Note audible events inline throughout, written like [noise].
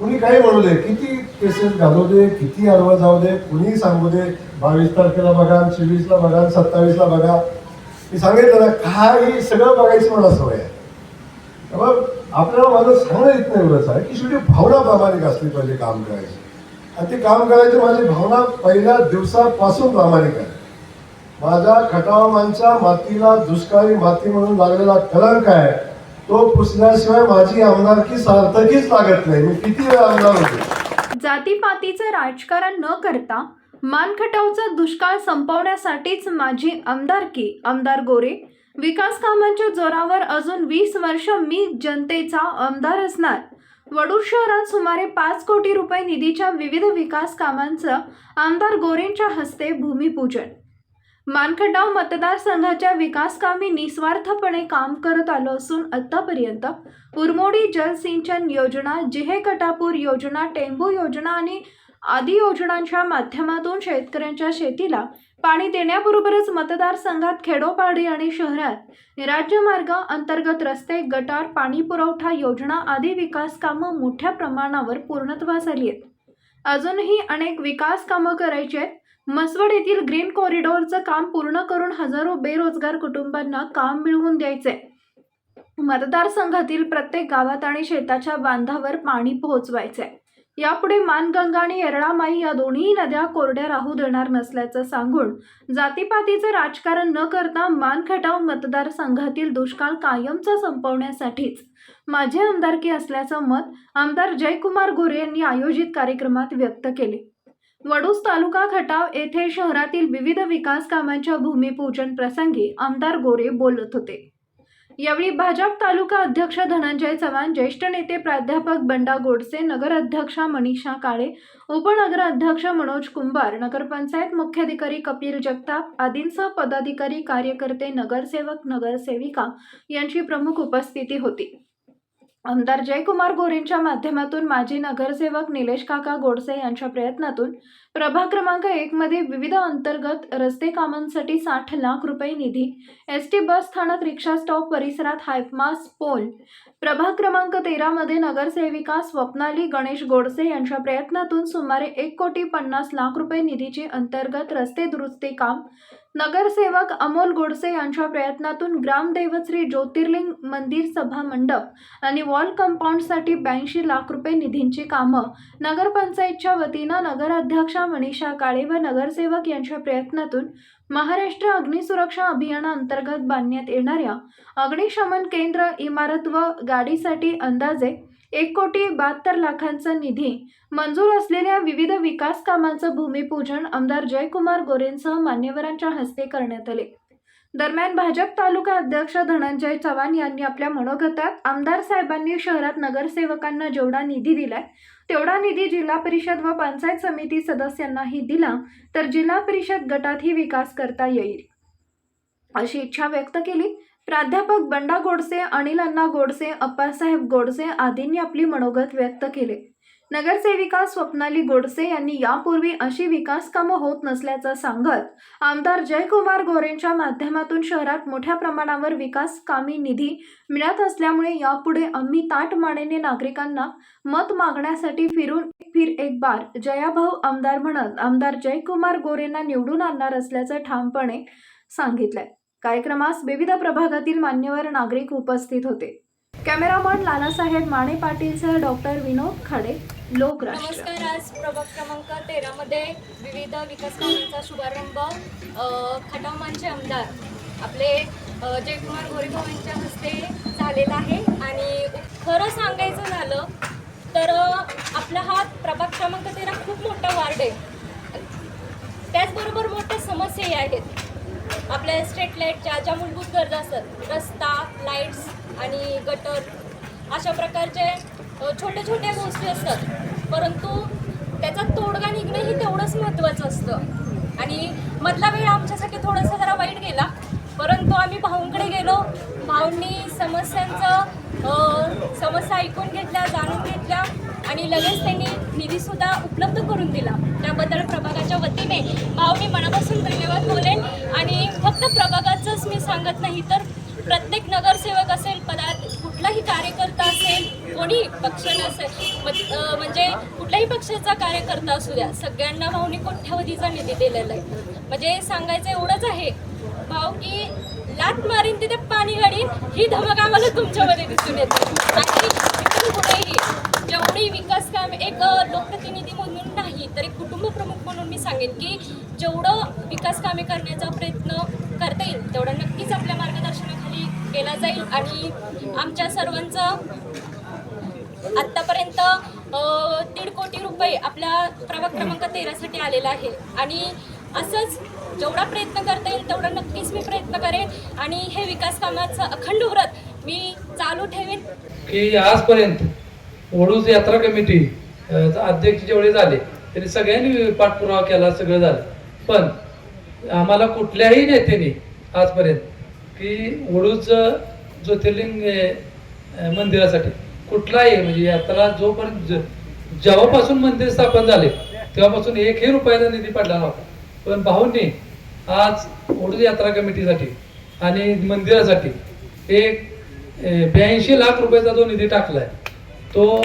कुणी काही म्हणू दे किती केसेस घालू दे किती अडवळ जाऊ दे कुणी सांगू दे बावीस तारखेला बघा चोवीसला बघा सत्तावीसला बघा. मी सांगितलं ना काही सगळं बघायची मला सवय आहे. त्यामुळे आपल्याला माझं सांगणं येत नाही एवढंच आहे की शेवटी भावना प्रामाणिक असली पाहिजे काम करायची. आणि ते काम करायची माझी भावना पहिल्या दिवसापासून प्रामाणिक आहे. माझ्या खटावामांच्या मातीला दुष्काळी माती म्हणून लागलेला कलंक आहे. तो पुसण्याशिवाय माझी आमदारकी सार्थकीच लागत नाही. मी किती वेळा आमदार होते. जातीपातीचं राजकारण न करता मानखटावचा दुष्काळ संपवण्यासाठीच माझी आमदारकी आमदार गोरे विकास कामांच्या जोरावर अजून वीस वर्ष मी जनतेचा आमदार असणार. वडूर शहरात सुमारे पाच कोटी रुपये निधीच्या विविध विकास कामांचं आमदार गोरेंच्या हस्ते भूमिपूजन. मानखटाव मतदारसंघाच्या विकासकामी निस्वार्थपणे काम करत आलो असून आतापर्यंत उरमोडी जलसिंचन योजना जिहे कटापूर योजना टेंबू योजना आणि आदी योजनांच्या माध्यमातून शेतकऱ्यांच्या शेतीला पाणी देण्याबरोबरच मतदारसंघात खेडोपाडी आणि शहरात राज्यमार्ग अंतर्गत रस्ते गटार पाणी पुरवठा योजना आदी विकास कामं मोठ्या प्रमाणावर पूर्णत्वास आली आहेत. अजूनही अनेक विकास कामं करायची आहेत. मसवड येथील ग्रीन कॉरिडॉरचं काम पूर्ण करून हजारो बेरोजगार कुटुंबांना काम मिळवून द्यायचे. मतदारसंघातील प्रत्येक गावात आणि शेताच्या बांधावर पाणी पोहोचवायचे. यापुढे मानगंगा आणि येरळामाई या दोन्ही नद्या कोरड्या राहू देणार नसल्याचं सांगून जातीपातीचं राजकारण न करता मानखटाव मतदारसंघातील दुष्काळ कायमचा संपवण्यासाठीच. माझे आमदारकी असल्याचं मत आमदार जयकुमार गोरे यांनी आयोजित कार्यक्रमात व्यक्त केले. वडूस तालुका खटाव येथे शहरातील विविध विकास कामांच्या भूमिपूजन प्रसंगी आमदार गोरे बोलत होते. यावेळी भाजप तालुका अध्यक्ष धनंजय चव्हाण ज्येष्ठ नेते प्राध्यापक बंडा गोडसे नगराध्यक्षा मनीषा काळे उपनगराध्यक्ष मनोज कुंभार नगरपंचायत मुख्याधिकारी कपिल जगताप आदींसह पदाधिकारी कार्यकर्ते नगरसेवक नगरसेविका यांची प्रमुख उपस्थिती होती. आमदार जयकुमार गोरेंच्या माध्यमातून माजी नगरसेवक निलेश काका गोडसे यांच्या प्रयत्नातून प्रभाग क्रमांक एक मध्ये विविध अंतर्गत रस्ते कामांसाठी साठ लाख रुपये निधी एस टी बस स्थानक रिक्षा स्टॉप परिसरात हायफमास पोल प्रभाग क्रमांक तेरामध्ये नगरसेविका स्वप्नाली गणेश गोडसे यांच्या प्रयत्नातून सुमारे एक कोटी पन्नास लाख रुपये निधीचे अंतर्गत रस्ते दुरुस्ती काम नगरसेवक अमोल गोडसे यांच्या प्रयत्नातून ग्रामदैवत श्री ज्योतिर्लिंग मंदिर सभा मंडप आणि वॉल कंपाऊंडसाठी ब्याऐंशी लाख रुपये निधींची कामं. नगरपंचायतच्या वतीनं नगराध्यक्षा मनीषा काळे व नगरसेवक यांच्या प्रयत्नातून महाराष्ट्र अग्निसुरक्षा अभियानाअंतर्गत बांधण्यात येणाऱ्या अग्निशमन केंद्र इमारत व गाडीसाठी अंदाजे एक कोटी बहात्तर लाखांचा निधी मंजूर असलेल्या विविध विकास कामांचं भूमिपूजन आमदार जयकुमार गोरेंसह मान्यवरांच्या हस्ते करण्यात आले. दरम्यान भाजप तालुका अध्यक्ष धनंजय चव्हाण यांनी आपल्या मनोगतात आमदार साहेबांनी शहरात नगरसेवकांना जेवढा निधी दिलाय तेवढा निधी जिल्हा परिषद व पंचायत समिती सदस्यांनाही दिला तर जिल्हा परिषद गटातही विकास करता येईल. अशी इच्छा व्यक्त केली. प्राध्यापक बंडा गोडसे अनिल अण्णा गोडसे अप्पासाहेब गोडसे आदींनी आपली मनोगत व्यक्त केले. नगरसेविका स्वप्नाली गोडसे यांनी यापूर्वी अशी विकास कामं होत नसल्याचं सांगत आमदार जयकुमार गोरेंच्या माध्यमातून शहरात मोठ्या प्रमाणावर विकास कामी निधी मिळत असल्यामुळे यापुढे आम्ही ताट मानेने नागरिकांना मत मागण्यासाठी फिरून फिर एक बार जयाभाऊ आमदार म्हणत आमदार जयकुमार गोरेंना निवडून आणणार असल्याचं ठामपणे सांगितलंय. कार्यक्रमास विविध प्रभागातील मान्यवर नागरिक उपस्थित होते. कॅमेरामन लालासाहेब माने पाटीलसह डॉक्टर विनोद खाडे लोकराष्ट्र. नमस्कार आज प्रभाग क्रमांक तेरामध्ये विविध विकास कामांचा शुभारंभ अ, खटावमानचे आमदार आपले अ, जयकुमार गोरेगाव यांच्या हस्ते झालेला आहे. आणि खरं सांगायचं झालं तर अ, आपला हा प्रभाग क्रमांक तेरा खूप मोठा वार्ड आहे. त्याचबरोबर मोठ्या समस्याही आहेत. आपल्या स्ट्रीट लाईटच्या ज्या मूलभूत गरजा असतात रस्ता लाईट्स आणि गटर अशा प्रकारचे छोट्या छोट्या गोष्टी असतात. परंतु त्याचा तोडगा निघणं ही तेवढंच महत्त्वाचं असतं. आणि मधला वेळ आमच्यासाठी थोडासा जरा वाईट गेला परंतु आम्ही भाऊंकडे गेलो. भाऊंनी समस्यांचं समस्या ऐकून घेतल्या जाणून घेतल्या आणि लगेच त्यांनी निधीसुद्धा उपलब्ध करून दिला. त्याबद्दल प्रभागाच्या वतीने भाऊनी मनापासून धन्यवाद बोलेन आणि फक्त प्रभागाचंच मी सांगत नाही तर प्रत्येक नगरसेवक असेल पदा कुठलाही कार्यकर्ता असेल कोणी पक्ष नसेल मग- म्हणजे कुठल्याही पक्षाचा कार्यकर्ता असू द्या सगळ्यांना भाऊनी कोट्यावधीचा निधी दिलेला आहे. म्हणजे सांगायचं एवढंच आहे भाऊ की लाट मारीन तिथे पाणी गाडीन ही धमक आम्हाला तुमच्यामध्ये दिसून येते. आणि कुठेही जेवढी विकास काम एक लोकप्रतिनिधी म्हणून नाही तर एक कुटुंब प्रमुख म्हणून मी सांगेन की जेवढं विकास कामे करण्याचा प्रयत्न करता येईल तेवढं नक्कीच आपल्या मार्गदर्शनाखाली केला जाईल. आणि आमच्या सर्वांचं आत्तापर्यंत दीड कोटी रुपये आपल्या प्रभाग क्रमांक तेरासाठी आलेला आहे. आणि असंच जेवढा प्रयत्न करता येईल तेवढा नक्कीच मी प्रयत्न करेन. आणि हे विकास कामाचं अखंड व्रत मी चालू ठेवेन. की आजपर्यंत वडूज यात्रा कमिटी अध्यक्ष जेवढे झाले त्यांनी सगळ्यांनी पाठपुरावा केला सगळं झालं. पण आम्हाला कुठल्याही नेत्याने आजपर्यंत की वडूज ज्योतिर्लिंग मंदिरासाठी कुठलाही म्हणजे यात्रा जोपर्यंत ज- जेव्हापासून मंदिर स्थापन झाले तेव्हापासून एकही रुपयाचा निधी पडला नव्हता. पण भाऊंनी आज वडूज यात्रा कमिटीसाठी आणि मंदिरासाठी एक ब्याऐंशी लाख रुपयाचा जो निधी टाकला आहे तो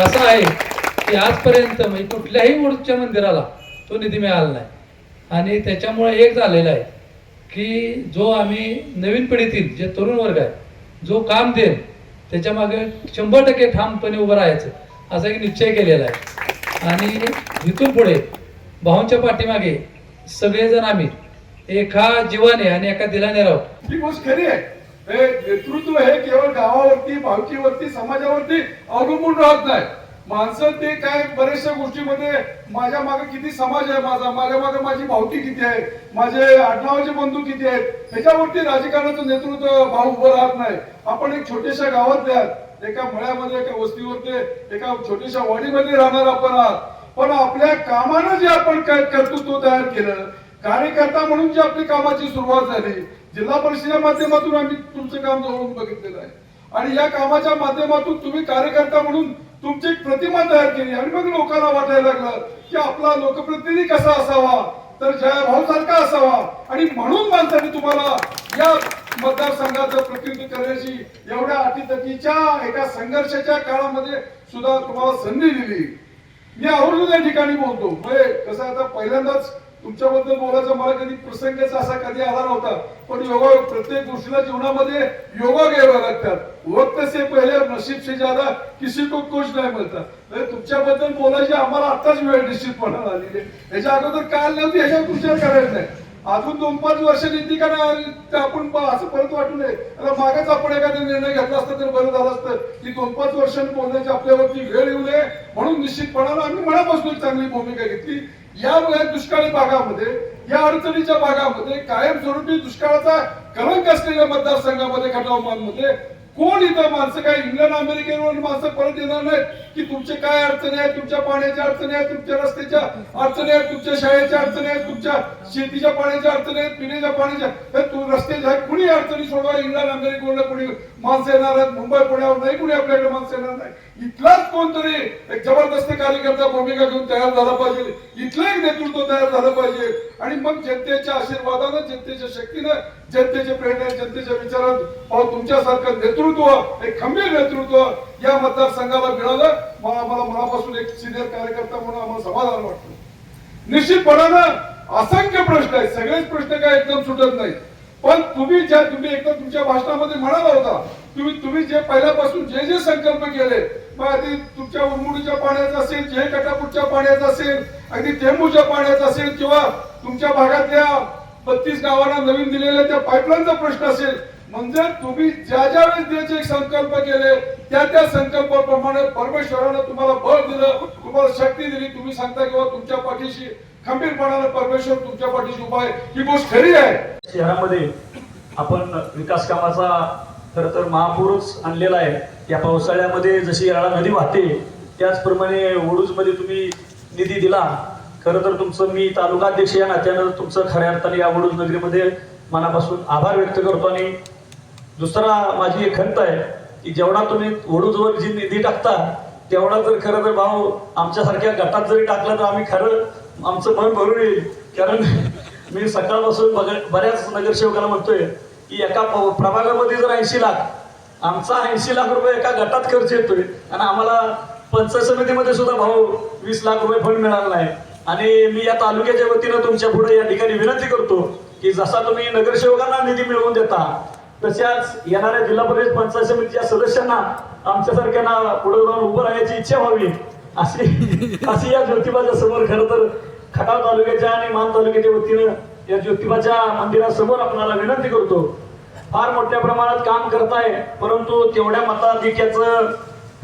असा आहे की आजपर्यंत म्हणजे कुठल्याही मूर्तीच्या मंदिराला तो निधी मिळाला नाही. आणि त्याच्यामुळे एक झालेला आहे की जो आम्ही नवीन पिढीतील जे तरुण वर्ग आहे जो काम देईल त्याच्यामागे शंभर टक्के ठामपणे उभं राहायचं असा एक निश्चय केलेला आहे. आणि इथून पुढे भाऊंच्या पाठीमागे सगळेजण आम्ही एका जीवाने आणि एका दिलाने राहू. ही गोष्ट खरी आहे. हे नेतृत्व हे केवळ गावावरती भावकीवरती समाजावरती अवलंबून राहत नाही. माणसं ते काय बऱ्याचशा गोष्टीमध्ये माझ्या मागे किती समाज आहे माझा? माझ्या मागे माझी भावटी किती आहे? माझे आडनावाचे बंधू किती आहेत? त्याच्यावरती राजकारणाचं नेतृत्व भाव उभं राहत नाही. आपण एक छोट्याशा गावात द्या एका मळ्यामध्ये एका वस्तीवरती एका छोट्याशा वाडीमध्ये राहणार आपण आहात. पण आपल्या कामानं जे आपण कर्तृत्व तयार केलं कार्यकर्ता म्हणून जी आपली कामाची सुरुवात झाली जिल्हा परिषदेच्या माध्यमातून आम्ही तुमचं काम जवळून बघितलेलं आहे. आणि या कामाच्या माध्यमातून तुम्ही कार्यकर्ता म्हणून तुमची एक प्रतिमा तयार केली. आणि मग लोकांना वाटायला लागलं की आपला लोकप्रतिनिधी कसा असावा? तर जयाभाऊ सारखा असावा. आणि म्हणून माणसाने तुम्हाला या मतदारसंघाचं प्रतिनिधित्व करण्याची एवढ्या अटीतटीच्या एका संघर्षाच्या काळामध्ये सुद्धा तुम्हाला संधी दिली. मी आवर्जून या ठिकाणी बोलतो. म्हणजे कसं आता पहिल्यांदाच तुमच्याबद्दल बोलायचा मला कधी प्रसंगच असा कधी आला नव्हता. पण योगा प्रत्येक गोष्टीला जीवनामध्ये योगा घ्यावा लागतात. वक्त से पहिले नशीब से ज्यादा किसी को कुछ नाही मिळतात म्हणजे तुमच्याबद्दल बोलायची आम्हाला आताच वेळ निश्चितपणे आलेली आहे. याच्या अगोदर काय नव्हती ह्याच्यावर विचार करायचा नाही. अजून दोन पाच वर्ष निधी का नाही आपण असं परत वाटू नये. आता मागेच आपण एखादा निर्णय घेतला असता तर बरं झालं असतं. की दोन पाच वर्षांनी बोलण्याची आपल्यावरती वेळ येऊ नये. म्हणून निश्चितपणाला आम्ही मनापासून चांगली भूमिका घेतली. या दुष्काळी भागामध्ये या अडचणीच्या भागामध्ये कायमस्वरूपी दुष्काळाचा कलंक असलेल्या मतदारसंघामध्ये खटावमानमध्ये कोण इथं माणसं काय? इंग्लंड अमेरिकेवरून माणसं परत येणार नाहीत की तुमचे काय अडचणी आहेत तुमच्या पाण्याच्या अडचणी आहेत तुमच्या रस्त्याच्या अडचणी आहेत तुमच्या शाळेच्या अडचणी आहेत तुमच्या शेतीच्या पाण्याच्या अडचणी आहेत पिण्याच्या पाण्याच्या तू रस्त्याच्या आहेत कुणी अडचणी सोडवा इंग्लंड अमेरिकेवरून कुणी माणसं येणार आहेत मुंबई पुण्यावर नाही कुणी आपल्याकडे माणसं येणार नाही. इथलाच कोणतरी एक जबरदस्त कार्यकर्ता भूमिका घेऊन तयार झाला पाहिजे. इथलं एक नेतृत्व तयार झालं पाहिजे. आणि मग जनतेच्या आशीर्वादानं जनतेच्या शक्तीनं जनतेचे प्रेरणा जनतेच्या विचारात. अहो तुमच्यासारखं नेतृत्व एक खंबीर नेतृत्व या मतदारसंघाला मिळालं. मला आम्हाला मनापासून एक सिनियर कार्यकर्ता म्हणून आम्हाला समाधान वाटतं निश्चितपणानं असंख्य प्रश्न आहेत. सगळेच प्रश्न काय एकदम सुटत नाही पण तुम्ही ज्या तुम्ही एकदा तुमच्या भाषणामध्ये म्हणाला होता तुम्ही तुम्ही जे पहिल्यापासून जे जे संकल्प केले मग अगदी तुमच्या उरमुडीच्या पाण्याचा असेल जे कटापूरच्या पाण्याचा असेल अगदी टेंबूच्या पाण्याचा असेल किंवा तुमच्या भागातल्या बत्तीस गावांना नवीन दिलेल्या त्या पाईपलाईनचा प्रश्न असेल. म्हणजे तुम्ही ज्या ज्या वेळेस द्यायचे संकल्प केले त्या त्या संकल्पाप्रमाणे परमेश्वरानं तुम्हाला बळ दिलं तुम्हाला शक्ती दिली. तुम्ही सांगता किंवा तुमच्या पाठीशी खंबीरपणानं परमेश्वर तुमच्या पाठीशी उभा आहे. ही गोष्ट खरी आहे. शहरामध्ये आपण विकास कामाचा खर तर महापूरच आणलेला आहे. या पावसाळ्यामध्ये जशी येळा नदी वाहते त्याचप्रमाणे ओडूजमध्ये तुम्ही निधी दिला. खरं तर तुमचं मी तालुका अध्यक्ष या नात्यानं तुमचं खऱ्या अर्थाने या ओडूज नगरीमध्ये मनापासून आभार व्यक्त करतो आणि दुसरा माझी एक खंत आहे की जेवढा तुम्ही वडूजवर जी निधी टाकता तेवढा जर खरं तर भाऊ आमच्यासारख्या गटात जरी टाकला तर आम्ही खरं आमचं मन भरून येईल. कारण मी सकाळपासून बघ- बऱ्याच नगरसेवकाला म्हणतोय की एका प- प्रभागामध्ये जर ऐंशी लाख आमचा ऐंशी लाख रुपये एका गटात खर्च येतोय आणि आम्हाला पंचायत समितीमध्ये सुद्धा भाऊ वीस लाख रुपये फंड मिळाला नाही. आणि मी या तालुक्याच्या वतीनं तुमच्यापुढे या ठिकाणी विनंती करतो की जसा तुम्ही नगरसेवकांना निधी मिळवून देता तशाच येणाऱ्या जिल्हा परिषद पंचायत समितीच्या सदस्यांना आमच्यासारख्यांना पुढे जाऊन उभं राहायची इच्छा व्हावी अशी [laughs] अशी या ज्योतिबाच्या समोर खरं तर खटाव तालुक्याच्या आणि मान तालुक्याच्या वतीनं या ज्योतिबाच्या मंदिरासमोर आपल्याला विनंती करतो. फार मोठ्या प्रमाणात काम करताय परंतु तेवढ्या मताधिक्याचं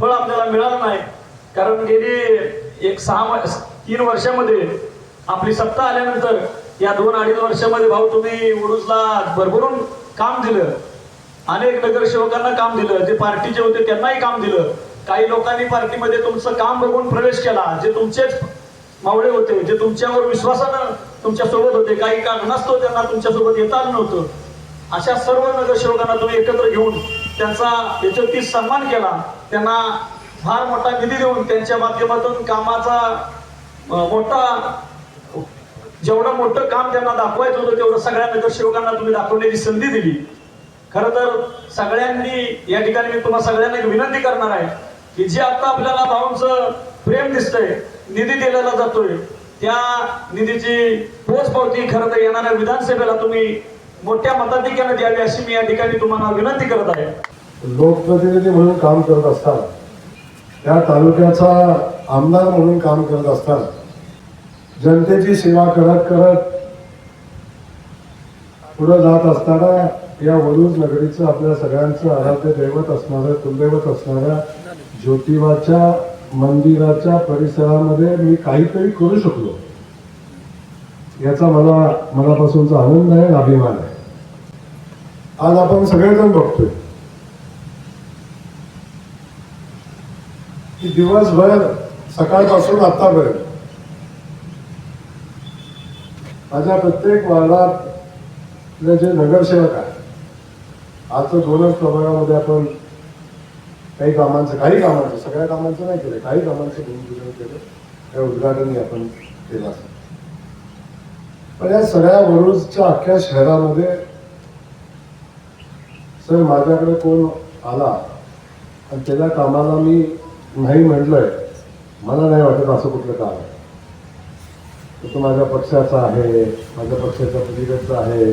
फळ आपल्याला मिळालं नाही. कारण गेली एक सहा तीन वर्षामध्ये आपली सत्ता आल्यानंतर या दोन अडीच वर्षामध्ये भाऊ तुम्ही उडूसला भरभरून काम दिलं. अनेक नगरसेवकांना काम दिलं. जे पार्टीचे होते त्यांनाही काम दिलं. काही लोकांनी पार्टीमध्ये तुमचं काम बघून प्रवेश केला. जे तुमचेच मावळे होते जे तुमच्यावर विश्वासानं तुमच्यासोबत होते काही काम नसतो त्यांना तुमच्यासोबत येता आलं नव्हतं. अशा सर्व नगरसेवकांना तुम्ही एकत्र घेऊन त्यांचा यशस्वी सन्मान केला. त्यांना फार मोठा निधी देऊन त्यांच्या माध्यमातून कामाचा मोठा जेवढं मोठं काम त्यांना दाखवायचं होतं तेवढं सगळ्या नगरसेवकांना तुम्ही दाखवण्याची संधी दिली. खर तर सगळ्यांनी या ठिकाणी मी तुम्हाला सगळ्यांना एक विनंती करणार आहे की जे आता आपल्याला भाऊंचं प्रेम दिसतंय निधी दिलेला जातोय त्या निधीची पोचपावती खरं तर येणाऱ्या विधानसभेला तुम्ही मोठ्या मताधिक्याने द्यावी अशी मी या ठिकाणी तुम्हाला विनंती करत आहे. लोकप्रतिनिधी म्हणून काम करत असताना त्या तालुक्याचा आमदार म्हणून काम करत असताना जनतेची सेवा करत करत पुढं जात असताना या वडूज नगरीचं आपल्या सगळ्यांचं आराध्य दैवत असणारं कुलदैवत असणाऱ्या ज्योतिबाच्या मंदिराच्या परिसरामध्ये मी काहीतरी करू शकलो. याचा मला मनापासूनचा आनंद आहे आणि अभिमान आहे. आज आपण सगळेजण बघतोय. की दिवसभर सकाळपासून आतापर्यंत माझ्या प्रत्येक वार्डातले जे नगरसेवक आहे आजचं दोनच प्रभागामध्ये आपण काही कामांचं काही कामांचं सगळ्या कामांचं नाही केलं काही कामांचं भूमिपूजन केलं. त्या उद्घाटनही आपण केलं असेल पण या सगळ्या वरुजच्या अख्ख्या शहरामध्ये सर माझ्याकडे कोण आला आणि त्याच्या कामाला मी नाही म्हटलंय. मला नाही वाटत असं कुठलं काम आहे. तो माझ्या पक्षाचा आहे माझ्या पक्षाच्या पलीकडचा आहे.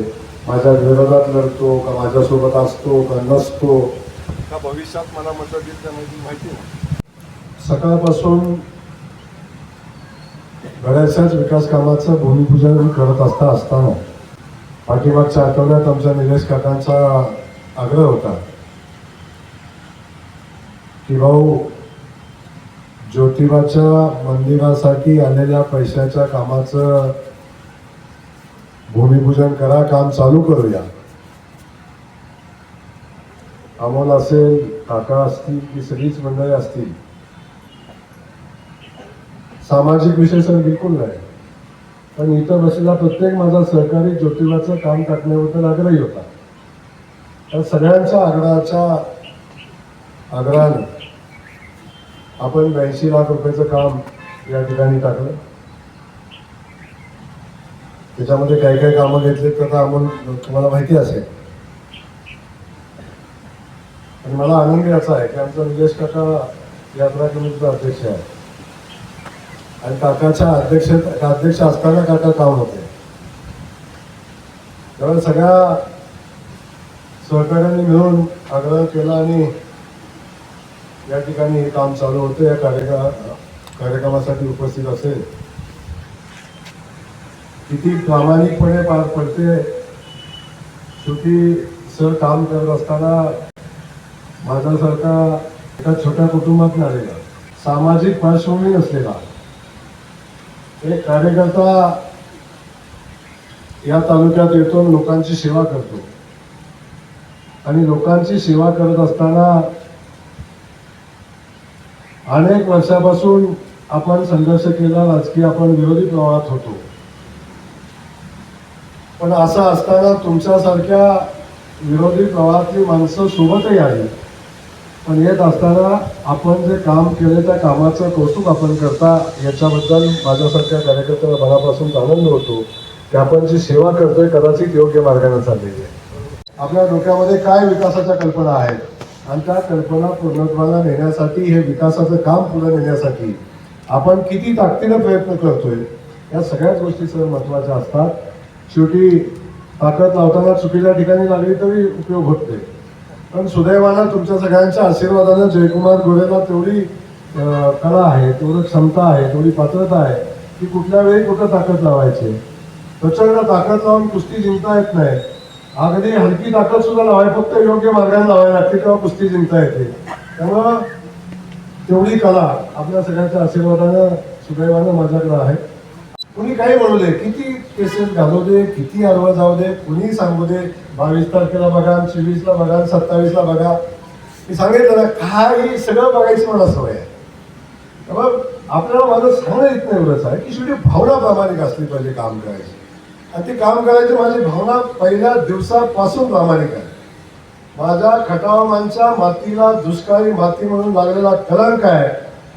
माझ्या विरोधात लढतो का माझ्यासोबत असतो का नसतो? का भविष्यात मला मतं देईल का नाही देईल माहिती नाही. सकाळपासून बऱ्याचशाच विकास कामाचं भूमिपूजन करत असता असताना पाठीमागच्या आठवड्यात आमच्या निलेश काकांचा आग्रह होता की भाऊ ज्योतिबाच्या मंदिरासाठी आलेल्या पैशाच्या कामाचं भूमिपूजन करा काम चालू करूया. अमोल असेल काका असतील की सगळीच मंडळी असतील. सामाजिक विशेषण बिलकुल नाही. पण इथं बसलेला प्रत्येक माझा सहकारी ज्योतिबाचं काम टाकण्याबद्दल आग्रही होता. तर सगळ्यांच्या आग्रहाच्या आग्रहाने आपण ब्याऐंशी लाख रुपयाचं काम या ठिकाणी टाकलं. त्याच्यामध्ये काही काही कामं घेतली तर आपण तुम्हाला माहिती असेल. आणि मला आनंद याचा आहे की आमचा निलेश काका यात्रा कमिटीचा अध्यक्ष आहे. आणि काकाच्या अध्यक्ष अध्यक्ष असताना काका काम होते. त्यामुळे सगळ्या सहकार्याने मिळून आग्रह केला आणि या ठिकाणी हे काम चालू होतं. या कार्यक्रमा कार्यक्रमासाठी उपस्थित असेल. किती प्रामाणिकपणे पार पडते. शेवटी सर काम करत असताना माझ्यासारखा एका छोट्या कुटुंबात आलेला. सामाजिक पार्श्वभूमी असलेला एक कार्यकर्ता या तालुक्यात येतो लोकांची सेवा करतो. आणि लोकांची सेवा करत असताना अनेक वर्षापासून आपण संघर्ष केला राजकीय आपण विरोधी प्रवाहात होतो. पण असं असताना तुमच्यासारख्या विरोधी प्रवाहातली माणसं सोबतही आली पण येत असताना आपण जे काम केले त्या कामाचं कौतुक आपण करता याच्याबद्दल माझ्यासारख्या कार्यकर्त्याला मनापासून आनंद होतो. की आपण जी सेवा करतोय कदाचित योग्य मार्गाने चाललेली आहे. आपल्या डोक्यामध्ये काय विकासाच्या कल्पना आहेत? आणि त्या कल्पना पूर्णत्वाला नेण्यासाठी हे विकासाचं काम पुढे नेण्यासाठी आपण किती ताकदीनं प्रयत्न करतोय या सगळ्याच गोष्टी सर महत्त्वाच्या असतात. शेवटी ताकद लावताना चुकीच्या ठिकाणी लागली तरी उपयोग होत नाही. पण सुदैवानं तुमच्या सगळ्यांच्या आशीर्वादानं जयकुमार गोरेला तेवढी कला आहे तेवढं क्षमता आहे तेवढी पात्रता आहे की कुठल्या वेळी कुठं ताकद लावायची. प्रचंड ताकद लावून कुस्ती जिंकता येत नाही. अगदी हलकी ताकद सुद्धा लावाय फक्त योग्य मार्गाने लावायला लागते तेव्हा कुस्ती जिंकता येते. त्यामुळं तेवढी कला आपल्या सगळ्यांच्या आशीर्वादानं सुदैवानं माझ्याकडे आहे. कुणी काही म्हणू दे किती केसेस घालू दे किती अर्व जाऊ दे कुणी सांगू दे बावीस तारखेला बघा चोवीसला बघा सत्तावीसला बघा. मी सांगितलं ना काही सगळं बघायची मला सवय आहे. त्यामुळे आपल्याला माझं सांगणं येत नाही एवढंच आहे की शेवटी भावना प्रामाणिक असली पाहिजे काम करायची. आणि ती काम करायची माझी भावना पहिल्या दिवसापासून प्रामाणिक आहे. माझ्या खटावामांच्या मातीला दुष्काळी माती म्हणून लागलेला कलंक आहे.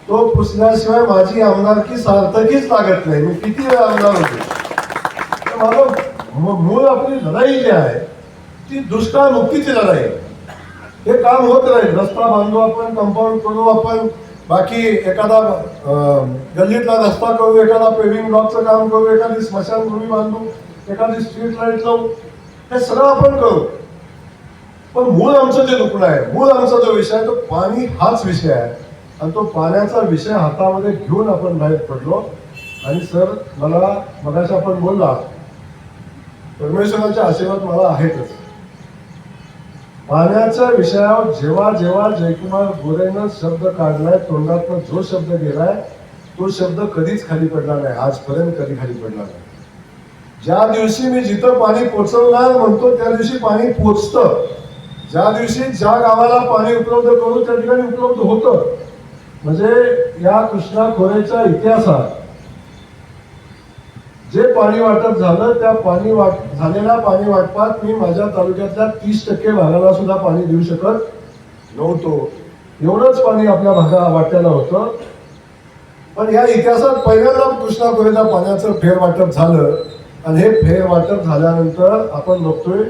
तो पुसल्याशिवाय माझी आमदारकी सार्थकीच लागत नाही. मी किती वेळा आमदार होते. तर माझं मूळ आपली लढाई जी आहे ती दुष्काळ मुक्तीची लढाई हे काम होत राहील. रस्ता बांधू आपण कंपाऊंड करू आपण बाकी एखादा गल्लीतला रस्ता करू एखादा पेविंग ब्लॉकचं काम करू एखादी स्मशानभूमी बांधू एखादी स्ट्रीट लाइट लावू हे सगळं आपण करू. पण मूळ आमचं जे दुखणं आहे मूळ आमचा जो विषय आहे तो पाणी हाच विषय आहे. आणि तो पाण्याचा विषय हातामध्ये घेऊन आपण बाहेर पडलो. आणि सर मला मगाशी आपण बोलला परमेश्वराच्या आशीर्वाद मला आहेतच. पाण्याच्या विषयावर जेव्हा जेव्हा जयकुमार गोरेनं शब्द काढलाय तोंडातनं जो शब्द गेलाय तो शब्द कधीच खाली पडला नाही आजपर्यंत कधी खाली पडला नाही. ज्या दिवशी मी जिथं पाणी पोचवणार म्हणतो त्या दिवशी पाणी पोचतं. ज्या दिवशी ज्या गावाला पाणी उपलब्ध करू त्या ठिकाणी उपलब्ध होतं. म्हणजे या कृष्णा खोऱ्याच्या इतिहासात जे पाणी वाटप झालं त्या पाणी वाट झालेल्या पाणी वाटपात मी माझ्या तालुक्यातल्या तीस टक्के भागाला सुद्धा पाणी देऊ शकत नव्हतो. एवढंच पाणी आपल्या भागा वाट्याला होतं. पण या इतिहासात पहिल्यांदा कृष्णा खोऱ्याच्या पाण्याचं फेरवाटप झालं. आणि हे फेर वाटप झाल्यानंतर आपण बघतोय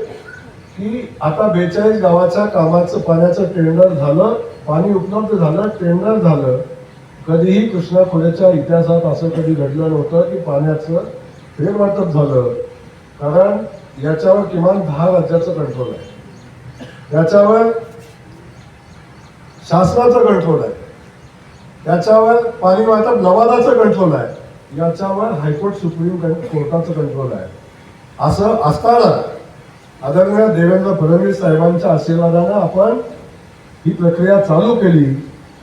की आता बेचाळीस गावाच्या कामाचं पाण्याचं टेंडर झालं पाणी उपलब्ध झालं टेंडर झालं. कधीही कृष्णा खोऱ्याच्या इतिहासात असं कधी घडलं नव्हतं की पाण्याचं फेरवाटप झालं. कारण याच्यावर किमान दहा राज्याचं कंट्रोल आहे. याच्यावर शासनाचं कंट्रोल आहे. याच्यावर पाणी वाटप लवादाचं कंट्रोल आहे. याच्यावर हायकोर्ट सुप्रीम कोर्टाचं कंट्रोल आहे. असं असताना आदरणीय देवेंद्र फडणवीस साहेबांच्या आशीर्वादानं आपण ही प्रक्रिया चालू केली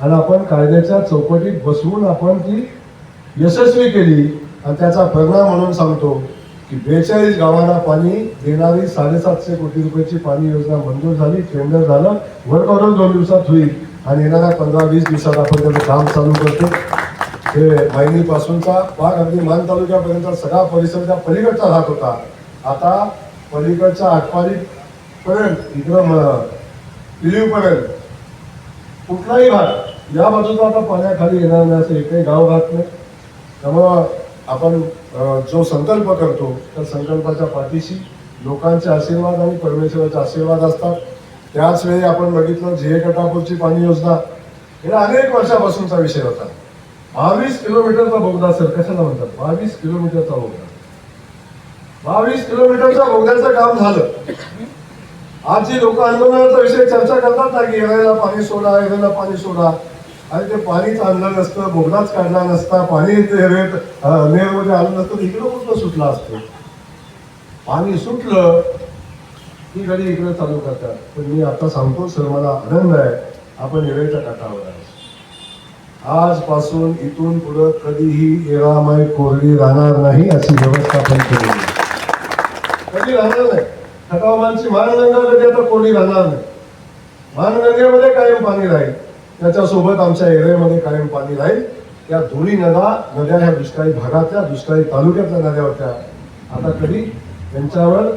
आणि आपण कायद्याच्या चौकटीत बसवून आपण ती यशस्वी केली. आणि त्याचा परिणाम म्हणून सांगतो की बेचाळीस गावांना पाणी देणारी साडेसातशे कोटी रुपयाची पाणी योजना मंजूर झाली टेंडर झालं. वर्क ऑर्डर दोन दिवसात होईल. आणि येणाऱ्या पंधरा वीस दिवसात आपण त्याचं काम चालू करतो. हे बहिणीपासूनचा भाग अगदी मान तालुक्यापर्यंत सगळा परिसर त्या पलीकडचा राहत होता. आता पलीकडच्या आटपाडी इकडं पिलीवपर्यंत कुठलाही भाग या बाजूचा आता पाण्याखाली येणार नाही असं एकही गाव राहत नाही. त्यामुळं आपण जो संकल्प करतो त्या संकल्पाच्या पाठीशी लोकांचे आशीर्वाद आणि परमेश्वराचे आशीर्वाद असतात. त्याच वेळी आपण बघितलं झे कटापूरची पाणी योजना हे अनेक वर्षापासूनचा विषय होता. बावीस किलोमीटरचा बोगदा सर. कशाला म्हणतात? बावीस किलोमीटरचा बोगदा. बावीस किलोमीटरच्या बोगद्याचं काम झालं. आज जी लोक आंदोलनाचा विषय चर्चा करतात ना की येणाऱ्याला पाणी सोडा येणाऱ्याला पाणी सोडा आणि ते पाणीच आणलं नसतं बोगदाच काढला नसता पाणी रेट नेरमध्ये आलं नसतं तर इकडं कुठलं सुटलं असतं? पाणी सुटलं ती गाडी इकडे चालू करतात. पण मी आता सांगतो सर मला आनंद आहे. आपण येळेच्या काठावर आहे आजपासून इथून पुढं कधीही येळामाई कोरडी राहणार नाही अशी व्यवस्थापन केली कधी राहणार नाही. खटावमानची मानगंगा नदी आता कोणी राहणार नाही. मानगंगेमध्ये कायम पाणी राहील. त्याच्यासोबत आमच्या एरियामध्ये कायम पाणी राहील. या दोन्ही नद्या नद्या ह्या दुष्काळी भागातल्या दुष्काळी तालुक्यातल्या नद्या होत्या. आता कधी? त्यांच्यावर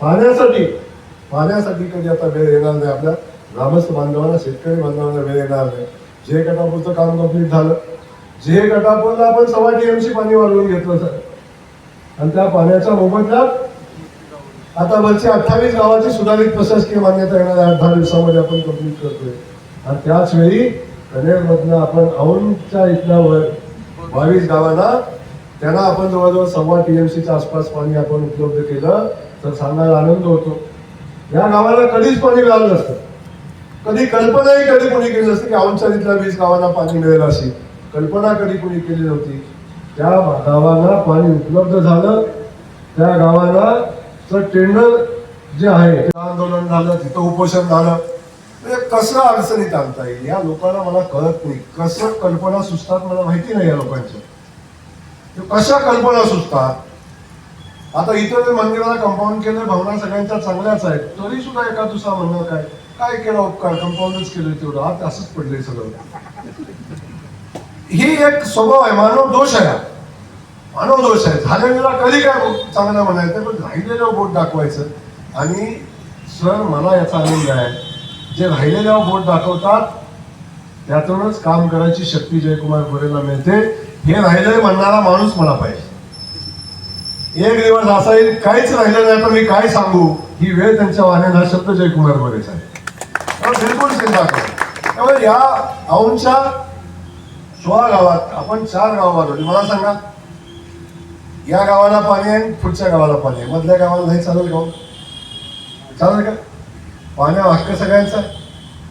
पाण्यासाठी पाण्यासाठी कधी आता वेळ येणार नाही आपल्या. ग्रामस्थ बांधवांना शेतकरी बांधवांना वेळ येणार नाही. जे गटापूरचं काम कंप्लीट झालं जे गटापूरला आपण सव्वा टीएमसी पाणी वाढवून घेतलं सर आणि त्या पाण्याच्या मोबदल्यात आता वरची अठ्ठावीस गावाची सुधारित प्रशासकीय मान्यता येणाऱ्या आठ दहा दिवसामध्ये आपण कंप्लीट करतोय. आणि त्याच वेळी कनेरमधनं आपण औंधच्या इथल्या वर बावीस गावांना त्यांना आपण जवळजवळ सव्वा टीएमसीच्या आसपास पाणी आपण उपलब्ध केलं तर सांगायला आनंद होतो. या गावाला कधीच पाणी मिळालं नसतं. कधी कल्पनाही कधी कोणी केली नसते की औंचारीतल्या इथल्या वीस गावांना पाणी मिळेल अशी. कल्पना कधी कोणी केली नव्हती. त्या गावांना पाणी उपलब्ध झालं. त्या गावाला टेंडर जे आहे आंदोलन झालं तिथं उपोषण झालं. म्हणजे कसं अडचणीत आणता येईल या लोकांना मला कळत नाही. कसं कल्पना सुचतात मला माहिती नाही या लोकांच्या. कशा कल्पना सुचतात? आता इथं ते मंदिराला कंपाऊंड केलं भावना सगळ्यांच्या चांगल्याच आहेत. तरी सुद्धा एका दुसरा म्हणणं काय? काय केलं हो? उपकार कंपाऊंडच केलं तेवढं? आत असंच पडलंय सगळं. ही एक स्वभाव आहे मानव दोष आहे मानव दोष आहे. झालेला कधी काय चांगलं म्हणायचं पण राहिलेलं बोट दाखवायचं. आणि सर मला याचा आनंद आहे. जे राहिलेल्या बोट दाखवतात त्यातूनच काम करायची शक्ती जयकुमार गोरेला मिळते. हे राहिलेलं म्हणणारा माणूस मला पाहिजे. एक दिवस असा येईल काहीच राहिलं नाही तर मी काय सांगू? ही वेळ त्यांच्या वाहण्याला शब्द जयकुमार गोरेचा आहे त्यामुळे बिलकुल चिंता करू त्यामुळे या औंच्या सोळा गावात आपण चार गाव वाढवली मला सांगा या गावाला पाणी आहे पुढच्या गावाला पाणी आहे? मधल्या गावाला नाही चालेल गाव हो? चालेल का? पाण्या हक्क सगळ्यांचा.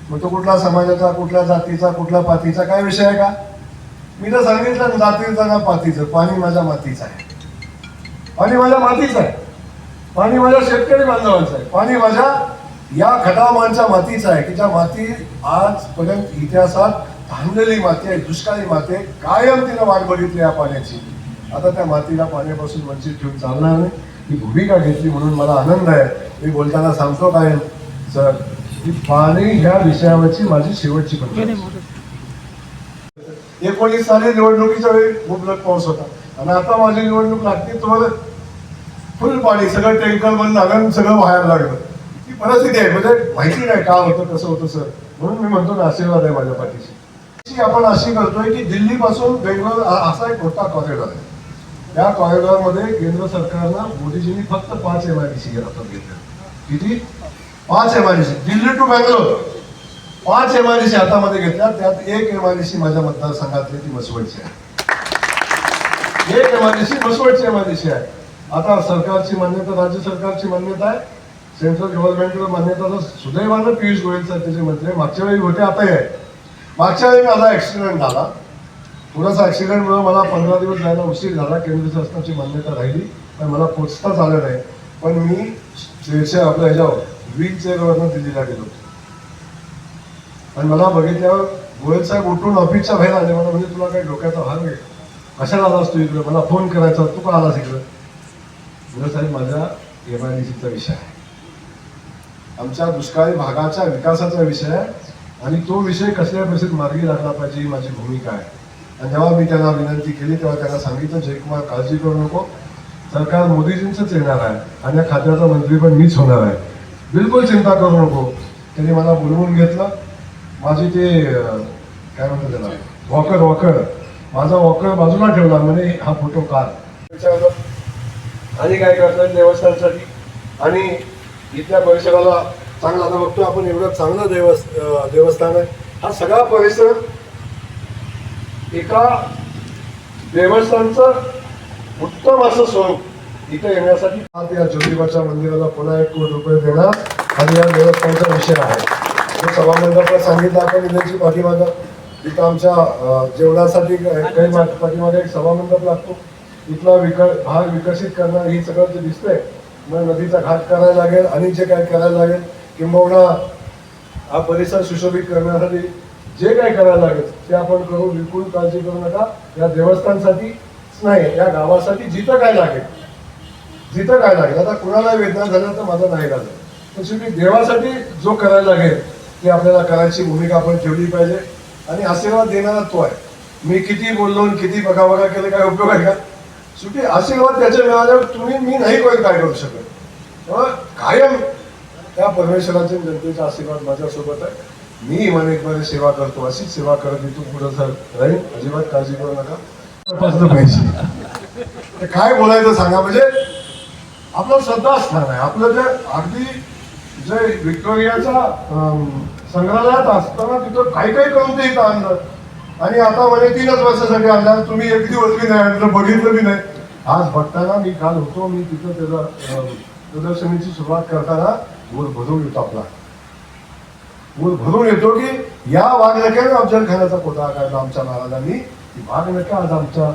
मग तो कुठला समाजाचा कुठल्या जातीचा कुठल्या पातीचा काय विषय आहे का? मी तर सांगितलं ना जातीचा ना पातीचं. पाणी माझ्या मातीचं आहे. पाणी माझ्या मातीचं आहे. पाणी माझ्या शेतकरी बांधवांचं आहे. पाणी माझ्या या खटामांच्या मातीचा आहे की ज्या माती आजपर्यंत इतिहासात थांबलेली माती आहे दुष्काळी माती आहे कायम तिनं वाट बघितली या पाण्याची. आता त्या मातीला पाण्यापासून वंचित ठेवून चालणार नाही. ही भूमिका घेतली म्हणून मला आनंद आहे. मी बोलताना सांगतो काय सर की पाणी ह्या विषयावरची माझी शेवटची पण एकोणीस साली निवडणुकीच्या वेळी मुबलक पाऊस होता. आणि आता माझी निवडणूक लागते तुम्हाला फुल पाणी सगळं टेंकर बंद झालं आणि सगळं व्हायला लागलं. ती परिस्थिती आहे. म्हणजे माहिती नाही का होतं कसं होतं सर? म्हणून मी म्हणतो ना आशीर्वाद आहे माझ्या पाठीशी. आपण अशी करतोय की दिल्लीपासून बेंगलोर हा- असा एक मोठा कॉरिडॉर आहे. त्या कॉरिडॉरमध्ये केंद्र सरकारनं मोदीजींनी फक्त पाच एम आय डी सी हातात घेतल्या किती? पाच M I D C Delhi to Bangalore. पाच एम आय डी सी हातामध्ये घेतल्या. त्यात एक एम आय डी सी माझ्या मतदारसंघातली ती मसवडची आहे. एक एम आय डी सी मसवडची एम आय डी सी आहे. आता सरकारची मान्यता राज्य सरकारची मान्यता आहे. सेंट्रल गव्हर्नमेंटला मान्यता तर सुदैवानं पियुष गोयल सर त्याचे मंत्री मागच्या वेळी होते आताही आहे मागच्या वेळी माझा ॲक्सिडेंट झाला. थोडासा ॲक्सिडेंटमुळे मला पंधरा दिवस जायला उशीर झाला. केंद्र शासनाची मान्यता राहिली पण मला पोचताच आलं नाही. पण मी स्टेशनच्या आपल्या ह्याच्यावर व्हील चेअरवरनं दिल्लीला गेलो होतो. आणि मला बघितल्यावर गोयल साहेब उठून ऑफिसच्या बाहेर आले. मला म्हणजे तुला काही डोक्याचा भाग आहे? कशाला आलास तू इकडे? मला फोन करायचा तू का आलास इकडं गोयल साहेब माझ्या एम आय डी सीचा विषय आहे. आमच्या दुष्काळी भागाच्या विकासाचा विषय आहे. आणि तो विषय कसल्या परिस्थितीत मार्गी लागला पाहिजे ही माझी भूमिका आहे. आणि जेव्हा मी त्यांना विनंती केली तेव्हा त्यांना सांगितलं जयकुमार काळजी करू नको. सरकार मोदीजींचंच येणार आहे आणि या खात्याचा मंत्री पण मीच होणार आहे. बिलकुल चिंता करू नको. त्यांनी मला बोलवून घेतलं. माझी ते काय म्हणतात त्याला? Walker walker. माझा वॉकर बाजूला ठेवला म्हणे हा फोटो काढ. विचारलं आणि काय करतात देवस्थानसाठी. आणि इथल्या परिसराला चांगला आता बघतो आपण एवढं चांगलं देवस् देवस्थान आहे. हा सगळा परिसर एका देवस्थानचं उत्तम असं स्वरूप इथं येण्यासाठी. आज या ज्योतिबाच्या मंदिराला पुन्हा एक कोटी रुपये देणार आणि या देवस्थानचा विषय आहे. तो सभामंडळाला सांगितलं आपण इथेची पाठीमागा. तिथं आमच्या जेवणासाठी काही पाठीमागा एक सभामंडप लागतो. इथला विक भाग विकसित करणं ही सगळं जे दिसतंय मग नदीचा घाट करायला लागेल आणि जे काय करायला लागेल किंबहुना हा परिसर सुशोभित करण्यासाठी जे काय करायला लागेल ते आपण करू बिलकुल काळजी करू नका. या देवस्थानसाठीच नाही या गावासाठी जिथं काय लागेल जिथं काय लागेल. आता कुणाला वेदना झाल्या तर माझं नाही झालं. तशी शेवटी देवासाठी जो करायला लागेल ती आपल्याला करायची भूमिका आपण ठेवली पाहिजे. आणि आशीर्वाद देणारा तो आहे. मी किती बोललो आणि किती बघा बघा केलं काय उपयोग आहे का? शेवटी आशीर्वाद त्याच्या मिळाल्यावर तुम्ही मी नाही कोणी काय करू शकत. तेव्हा कायम त्या परमेश्वराच्या जनतेचा आशीर्वाद माझ्यासोबत आहे. मी इमानिकमध्ये सेवा करतो अशीच सेवा करत इथून पुढे सर राहील अजिबात काळजी करू नका. तपासलं पाहिजे काय बोलायचं सांगा म्हणजे आपलं श्रद्धास्थान आहे. आपलं जे अगदी जे विक्टोरियाच्या संग्रहालयात असताना तिथं काही काही करून ते इथं आणलं आणि आता म्हणे तीनच वर्षासाठी आणला तुम्ही एक दिवस बी नाही आणलं बघितलं बी नाही. आज बघताना मी काल होतो मी तिथं त्याला प्रदर्शनीची सुरुवात करताना वर भरून येतो आपला. वर भरून येतो की या वाघनक्याने अफजल खानाचा पुतळा काढला आमच्या महाराजांनी. ती वाघनक्या आज आमच्या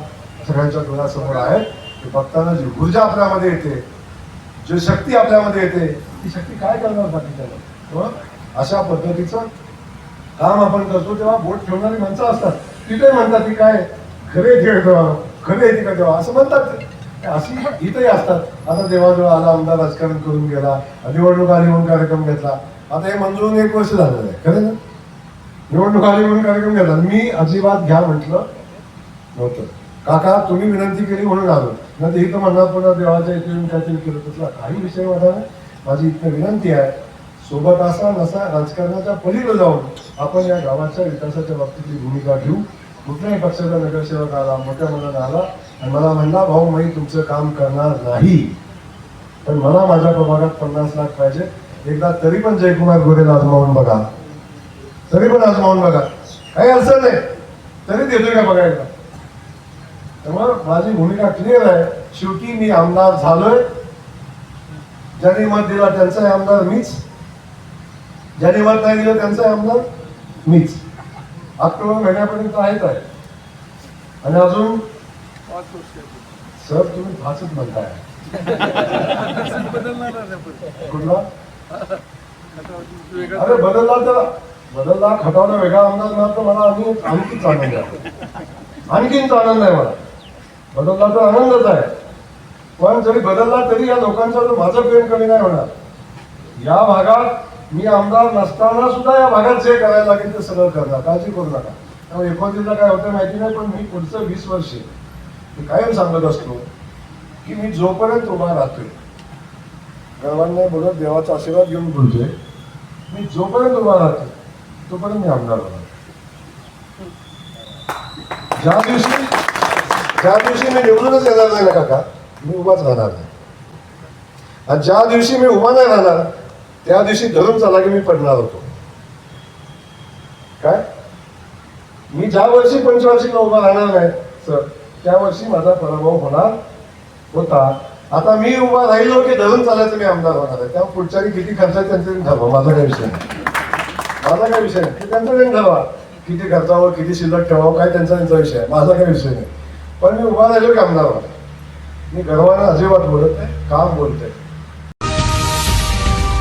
सगळ्यांच्या डोळ्यासमोर आहे ते बघताना जी ऊर्जा आपल्यामध्ये येते जी शक्ती आपल्यामध्ये येते ती शक्ती काय करणार बाकीच्या मग अशा पद्धतीचं काम आपण करतो तेव्हा बोट ठेवणारी माणसं असतात. तिथे म्हणतात की काय? खरे खेळतो खरे येते का देवा असं म्हणतात अशी इथेही असतात. आता देवाजवळ आला आमदार राजकारण करून गेला निवडणूक आली म्हणून कार्यक्रम घेतला. आता हे मंजूर एक वर्ष झालेलं आहे. खरे ना? निवडणूक आली म्हणून कार्यक्रम घेतला. मी अजिबात घ्या म्हटलं नव्हतं. काका तुम्ही विनंती केली म्हणून आलो. नाही इथं म्हणणार पुन्हा देवाच्या इथे काहीतरी केलं. तसला काही विषय वाटा नाही. माझी इथं विनंती आहे. सोबत असा नसा राजकारणाच्या पलीकडे जाऊन आपण या गावाच्या विकासाच्या बाबतीतली भूमिका घेऊ. कुठल्याही पक्षाचा नगरसेवक आला मोठ्या मनानं आला आणि मला म्हणला भाऊ मी तुमचं काम करणार नाही. पण मला माझ्या प्रभागात पन्नास लाख पाहिजे. एकदा तरी पण जयकुमार गोरेला आजमावून बघा. तरी पण आजमावून बघा. काही अडचण नाही. तरी देतोय का बघायला? त्यामुळे माझी भूमिका क्लिअर आहे. शेवटी मी आमदार झालोय. ज्यांनी मत दिला त्यांचाही आमदार मीच. ज्याने मत नाही दिलं त्यांचा आमदार मीच. ऑक्टोबर महिन्यापर्यंत आहेच आहे. आणि अजून? सर तुम्ही फासच म्हणताय. कुठला? अरे बदलला तर बदलला खटावला वेगळा आमदार मिळाला तर मला अजून आणखीच आनंद आहे. आणखीनच आनंद आहे मला. बदलला तर आनंदच आहे. पण जरी बदलला तरी या लोकांचा माझं प्रेम कमी नाही होणार. या भागात मी आमदार नसताना सुद्धा या भागात जे करायला लागेल ते सगळं करणार काळजी करू नका. त्यामुळे एकोणतीसला काय होतं माहिती नाही पण मी पुढचं वीस वर्षे मी कायम सांगत असतो की मी जोपर्यंत उभा राहतोय गावांना बोलत देवाचा आशीर्वाद घेऊन बोलतोय मी जोपर्यंत उभा राहतोय तोपर्यंत मी आमदार होणार. ज्या दिवशी ज्या दिवशी मी निवडूनच येणार नाही ना काका मी उभाच राहणार नाही. आणि ज्या दिवशी मी उभा नाही राहणार त्या दिवशी धरून चाला की मी पडणार होतो. काय? मी ज्या वर्षी पंचवार्षिकला उभा राहणार नाही सर त्या वर्षी माझा पराभव होणार होता. आता मी उभा राहिलो की धरून चालायचं मी आमदार होणार आहे. तेव्हा पुढच्या किती खर्च आहे त्यांचं ठरवा. माझा काय विषय नाही. माझा काय विषय नाही. त्यांचा त्यांनी ठरवा. किती खर्चावं किती शिल्लक ठेवावं काय त्यांचा त्यांचा विषय आहे. माझा काय विषय नाही. पण मी उभा राहिलो की आमदार होणार मी गर्वानं अजिबात बोलत नाही काम बोलतोय?